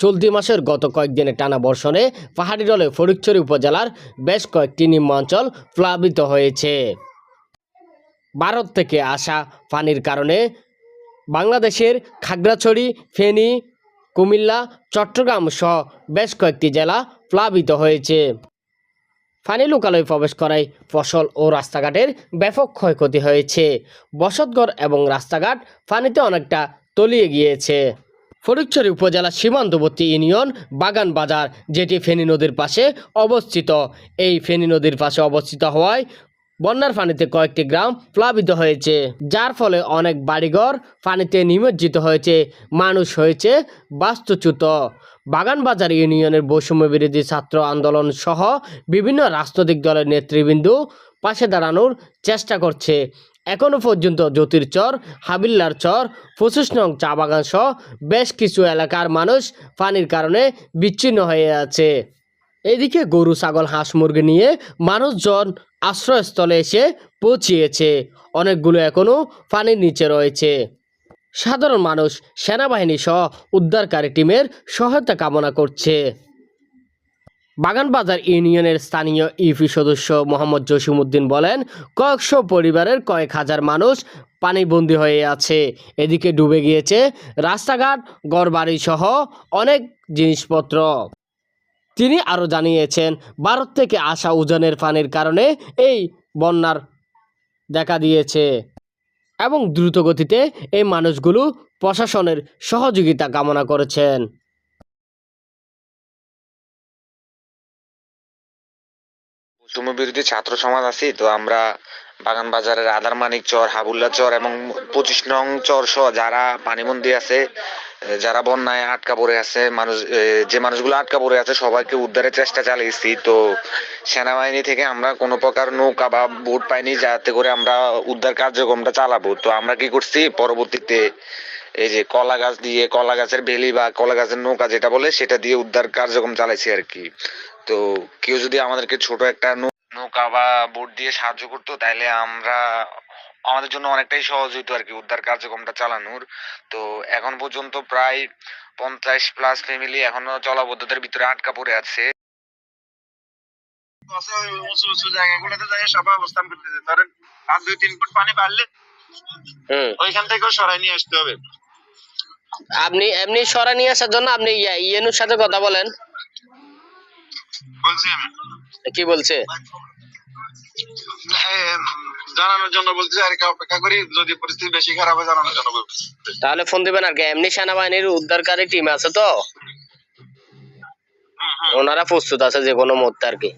চলতি মাসের গত কয়েকদিনের টানা বর্ষণে পাহাড়ি ডলে ফটিকছড়ি উপজেলার বেশ কয়েকটি নিম্নাঞ্চল প্লাবিত হয়েছে। ভারত থেকে আসা পানির কারণে বাংলাদেশের খাগড়াছড়ি, ফেনী, কুমিল্লা, চট্টগ্রাম সহ বেশ কয়েকটি জেলা প্লাবিত হয়েছে। পানি লোকালয়ে প্রবেশ করায় ফসল ও রাস্তাঘাটের ব্যাপক ক্ষয়ক্ষতি হয়েছে। বসতঘর এবং রাস্তাঘাট পানিতে অনেকটা তলিয়ে গিয়েছে। ফটিকছড়ি উপজেলা সীমান্তবর্তী ইউনিয়ন বাগান বাজার যেটি ফেনী নদীর পাশে অবস্থিত। এই ফেনী নদীর পাশে অবস্থিত হওয়ায় বন্যার পানিতে কয়েকটি গ্রাম প্লাবিত হয়েছে, যার ফলে অনেক বাড়িঘর পানিতে নিমজ্জিত হয়েছে। মানুষ হয়েছে বাস্তুচ্যুত। বাগানবাজার ইউনিয়নের বৈষম্য বিরোধী ছাত্র আন্দোলন সহ বিভিন্ন রাজনৈতিক দলের নেতৃবৃন্দ পাশে দাঁড়ানোর চেষ্টা করছে। এখনও পর্যন্ত জ্যোতির চর, হাবিল্লার চর, পঁচিশ নং চা বাগান সহ বেশ কিছু এলাকার মানুষ পানির কারণে বিচ্ছিন্ন হয়ে আছে। এদিকে গরু, ছাগল, হাঁস, মুরগি নিয়ে মানুষজন আশ্রয়স্থলে এসে পৌঁছিয়েছে। অনেকগুলো এখনও পানির নিচে রয়েছে। সাধারণ মানুষ, সেনাবাহিনী সহ উদ্ধারকারী টিমের সহায়তা কামনা করছে। বাগানবাজার ইউনিয়নের স্থানীয় ইউপি সদস্য মোহাম্মদ জসিমউদ্দিন বলেন, কয়েকশো পরিবারের কয়েক হাজার মানুষ পানিবন্দী হয়ে আছে। এদিকে ডুবে গিয়েছে রাস্তাঘাট গড়বাড়ি সহ অনেক জিনিসপত্র। তিনি আরও জানিয়েছেন, ভারত থেকে আসা উজানের পানির কারণে এই বন্যার দেখা দিয়েছে এবং দ্রুত গতিতে এই মানুষগুলো প্রশাসনের সহযোগিতা কামনা করেছেন। বিরোধী ছাত্র সমাজ আছি, তো আমরা বাগান বাজারের আদার মানিক চর, হাবুল্লা চর এবং পঁচিশ নং চর সহ যারা পানিবন্দী আছে, যারা বন্যায় আটকা পড়ে আছে, মানুষ যে মানুষগুলো আটকা পড়ে আছে, সবাইকে উদ্ধারের চেষ্টা চালিয়েছি। তো সেনাবাহিনী থেকে আমরা কোনো প্রকার নৌকা বা বোট পাইনি, যাতে করে আমরা উদ্ধার কার্যক্রমটা চালাবো। তো আমরা কি করছি, পরবর্তীতে এই যে কলা গাছ দিয়ে কলা গাছের বেলি বা কলা গাছের নৌকা যেটা বলে, সেটা দিয়ে উদ্ধার কার্যক্রম চালাইছি আর কি। তো কেউ যদি আমাদেরকে ছোট একটা নৌ- নৌকা বা বোট দিয়ে সাহায্য করতো তাহলে আমরা আমাদের জন্য অনেকটাই সহজ হইতো আর কি উদ্ধার কার্যক্রমটা চালানোর। তো এখন পর্যন্ত প্রায় পঞ্চাশ প্লাস ফ্যামিলি এখনও জলাবদ্ধতার ভিতরে আটকা পড়ে আছে। আছে উঁচু উঁচু জায়গাগুলোতে যাই সবাই অবস্থান করতেছে। ধরেন আর দুই তিন ফুট পানি বাড়লে হুম। ওইখান থেকেও সরাই নিয়ে আসতে হবে। আপনি এমনি সরা নিয়ে আসার জন্য আপনি ইয়া- ইয়েনুর সাথে কথা বলেন। বলছি আমি। কি বলছে? জানানোর জন্য বলছি আর কি অপেক্ষা করি যদি পরিস্থিতি বেশি খারাপ হয় জানানোর জন্য তাহলে ফোন দিবেন আর কি এমনি সেনাবাহিনীর উদ্ধারকারী টিম আছে তো। ওনারা প্রস্তুত আছে যে কোনো মুহূর্তে আর কি।